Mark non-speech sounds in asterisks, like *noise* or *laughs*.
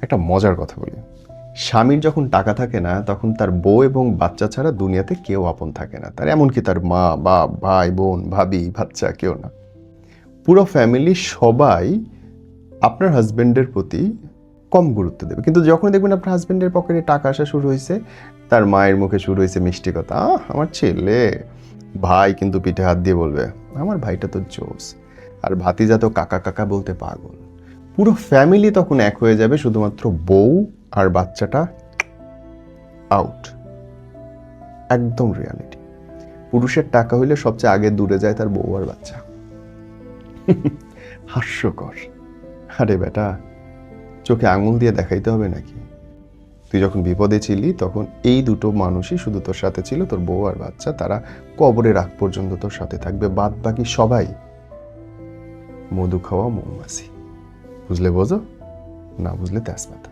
একটা মজার কথা বলি। স্বামীর যখন টাকা থাকে না, তখন তার বউ এবং বাচ্চা ছাড়া দুনিয়াতে কেউ আপন থাকে না। তার এমনকি তার মা, বাপ, ভাই, বোন, ভাবি বাচ্চা কেউ না। পুরো ফ্যামিলি সবাই আপনার হাজব্যান্ডের প্রতি কম গুরুত্ব দেবে। কিন্তু যখন দেখবেন আপনার হাজব্যান্ডের পকেটে টাকা আসা শুরু হয়েছে, তার মায়ের মুখে শুরু হয়েছে মিষ্টি কথা আমার ছেলে, ভাই কিন্তু পিঠে হাত দিয়ে বলবে, আমার ভাইটা তো জোস। আর ভাতিজা তো কাকা কাকা বলতে পাগল পুরো ফ্যামিলি তখন এক হয়ে যাবে শুধুমাত্র বউ আর বাচ্চাটা আউট একদম রিয়ালিটি পুরুষের টাকা হইলে সবচেয়ে আগে দূরে যায় তার বউ আর বাচ্চা। *laughs* হাস্যকর। আরে বেটা, চোখে আঙুল দিয়ে দেখাইতে হবে নাকি? তুই যখন বিপদে ছিলি, তখন এই দুটো মানুষই শুধু তোর সাথে ছিল, তোর বউ আর বাচ্চা। তারা কবরে রাখ পর্যন্ত তোর সাথে থাকবে বাদ বাকি সবাই। মধু খাওয়া মৌমাছি। বুঝলে বোঝো না বুঝলে তেজপাতা